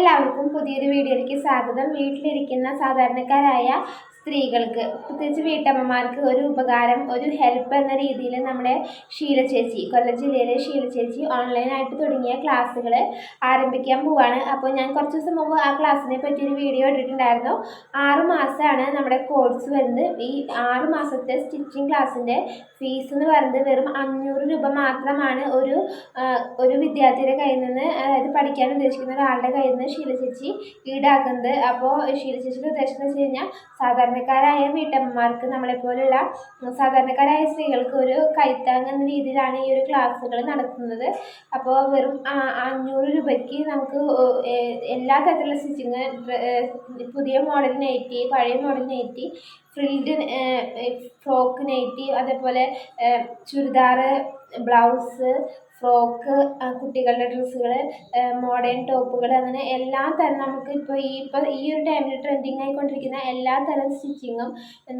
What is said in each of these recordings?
എല്ലാവർക്കും പുതിയൊരു വീഡിയോയിലേക്ക് സ്വാഗതം. വീട്ടിലിരിക്കുന്ന സാധാരണക്കാരായ സ്ത്രീകൾക്ക് പ്രത്യേകിച്ച് വീട്ടമ്മമാർക്ക് ഒരു ഉപകാരം ഒരു ഹെൽപ്പ് എന്ന രീതിയിൽ നമ്മുടെ ഷീല ചേച്ചി കൊല്ലം ജില്ലയിലെ ഷീല ചേച്ചി ഓൺലൈനായിട്ട് തുടങ്ങിയ ക്ലാസ്സുകൾ ആരംഭിക്കാൻ പോവാണ്. അപ്പോൾ ഞാൻ കുറച്ച് ദിവസം മുമ്പ് ആ ക്ലാസ്സിനെ പറ്റി ഒരു വീഡിയോ ഇട്ടിട്ടുണ്ടായിരുന്നു. ആറ് മാസമാണ് നമ്മുടെ കോഴ്സ് വരുന്നത്. ഈ ആറ് മാസത്തെ സ്റ്റിച്ചിങ് ക്ലാസ്സിന്റെ ഫീസ് എന്ന് പറയുന്നത് വെറും അഞ്ഞൂറ് രൂപ മാത്രമാണ് ഒരു ഒരു വിദ്യാർത്ഥിയുടെ കയ്യിൽ നിന്ന് അതായത് പഠിക്കാൻ ഉദ്ദേശിക്കുന്ന ഒരാളുടെ കയ്യിൽ നിന്ന് ഷീല ചേച്ചി ഈടാക്കുന്നത്. അപ്പോൾ ഷീല ചേച്ചിയുടെ ഉദ്ദേശം എന്ന് വെച്ച് കഴിഞ്ഞാൽ സാധാരണക്കാരായ വീട്ടമ്മമാർക്ക് നമ്മളെപ്പോലുള്ള സാധാരണക്കാരായ സ്ത്രീകൾക്ക് ഒരു കൈത്താങ് എന്ന രീതിയിലാണ് ഈ ഒരു ക്ലാസ്സുകൾ നടത്തുന്നത്. അപ്പോൾ വെറും അഞ്ഞൂറ് രൂപയ്ക്ക് നമുക്ക് എല്ലാ തരത്തിലുള്ള സ്റ്റിച്ചിങ് പുതിയ മോഡൽ നൈറ്റി പഴയ model nightie frilled frock nightie അതേപോലെ ചുരിദാറ് ബ്ലൗസ് ഫ്രോക്ക് കുട്ടികളുടെ ഡ്രസ്സുകൾ മോഡേൺ ടോപ്പുകൾ അങ്ങനെ എല്ലാ തരം നമുക്ക് ഇപ്പോൾ ഈ ഇപ്പോൾ ഈ ഒരു ടൈമിൽ ട്രെൻഡിങ് ആയിക്കൊണ്ടിരിക്കുന്ന എല്ലാ തരം സ്റ്റിച്ചിങ്ങും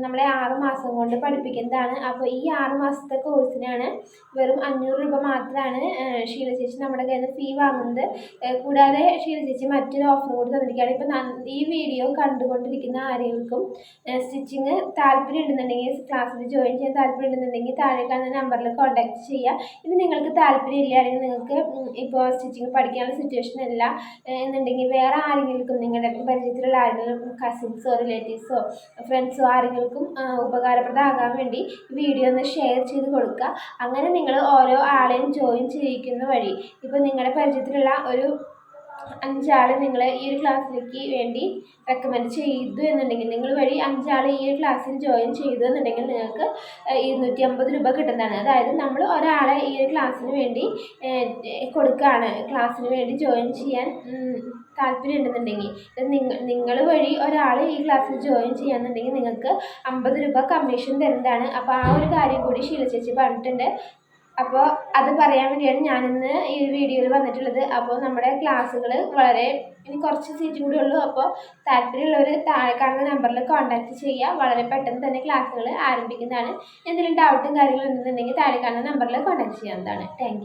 നമ്മളെ ആറ് മാസം കൊണ്ട് പഠിപ്പിക്കുന്നതാണ്. അപ്പോൾ ഈ ആറ് മാസത്തെ കോഴ്സിനാണ് വെറും അഞ്ഞൂറ് രൂപ മാത്രമാണ് ഷീല ചേച്ചി നമ്മുടെ കയ്യിൽ നിന്ന് ഫീ വാങ്ങുന്നത് കൂടാതെ ഷീല ചേച്ചി മറ്റൊരു ഓഫർ കൂടി തന്നിരിക്കുകയാണ്. ഇപ്പോൾ ഈ വീഡിയോ കണ്ടുകൊണ്ടിരിക്കുന്ന ആരെങ്കിലും സ്റ്റിച്ചിങ് താല്പര്യം ഉണ്ടെന്നുണ്ടെങ്കിൽ ക്ലാസ്സിൽ ജോയിൻ ചെയ്യാൻ താല്പര്യം ഉണ്ടെന്നുണ്ടെങ്കിൽ താഴെ കാണുന്ന നമ്പറിൽ കോൺടാക്ട് ചെയ്യുക. ഇത് നിങ്ങൾക്ക് താല്പര്യം ഇല്ല അല്ലെങ്കിൽ നിങ്ങൾക്ക് ഇപ്പോൾ സ്റ്റിച്ചിങ് പഠിക്കാനുള്ള സിറ്റുവേഷൻ അല്ല. എന്നുണ്ടെങ്കിൽ വേറെ ആരെങ്കിലും നിങ്ങളുടെ പരിചയത്തിലുള്ള ആരെങ്കിലും കസിൻസോ റിലേറ്റീവ്സോ ഫ്രണ്ട്സോ ആരെങ്കിലും ഉപകാരപ്രദമാകാൻ വേണ്ടി വീഡിയോ ഒന്ന് ഷെയർ ചെയ്ത് കൊടുക്കുക. അങ്ങനെ നിങ്ങൾ ഓരോ ആളെയും ജോയിൻ ചെയ്യിക്കുന്ന വഴി ഇപ്പോൾ നിങ്ങളുടെ പരിചയത്തിലുള്ള ഒരു അഞ്ചാൾ നിങ്ങൾ ഈ ഒരു ക്ലാസ്സിലേക്ക് വേണ്ടി റെക്കമെൻഡ് ചെയ്തു എന്നുണ്ടെങ്കിൽ നിങ്ങൾ വഴി അഞ്ചാൾ ഈ ഒരു ക്ലാസ്സിൽ ജോയിൻ ചെയ്തു എന്നുണ്ടെങ്കിൽ നിങ്ങൾക്ക് ഇരുന്നൂറ്റി അമ്പത് രൂപ കിട്ടുന്നതാണ്. അതായത് നമ്മൾ ഒരാളെ ഈ ഒരു ക്ലാസ്സിന് വേണ്ടി കൊടുക്കുകയാണ്. ക്ലാസ്സിന് വേണ്ടി ജോയിൻ ചെയ്യാൻ താല്പര്യം ഉണ്ടെന്നുണ്ടെങ്കിൽ നിങ്ങൾ നിങ്ങൾ വഴി ഒരാൾ ഈ ക്ലാസ്സിൽ ജോയിൻ ചെയ്യാന്നുണ്ടെങ്കിൽ നിങ്ങൾക്ക് അമ്പത് രൂപ കമ്മീഷൻ തരുന്നതാണ്. അപ്പോൾ ആ ഒരു കാര്യം കൂടി ശീല ചേച്ചി പറഞ്ഞിട്ടുണ്ട്. അപ്പോൾ അത് പറയാൻ വേണ്ടിയാണ് ഞാനിന്ന് ഈ വീഡിയോയിൽ വന്നിട്ടുള്ളത്. അപ്പോൾ നമ്മുടെ ക്ലാസ്സുകൾ വളരെ ഇനി കുറച്ച് സീറ്റ് കൂടി ഉള്ളൂ. അപ്പോൾ താല്പര്യമുള്ളവർ താഴെ കാണുന്ന നമ്പറിൽ കോൺടാക്റ്റ് ചെയ്യുക വളരെ പെട്ടെന്ന് തന്നെ ക്ലാസ്സുകൾ ആരംഭിക്കുന്നതാണ്. എന്തെങ്കിലും ഡൗട്ടും കാര്യങ്ങളും ഉണ്ടെന്നുണ്ടെങ്കിൽ താഴെ കാണുന്ന നമ്പറിൽ കോൺടാക്റ്റ് ചെയ്യാവുന്നതാണ്. താങ്ക്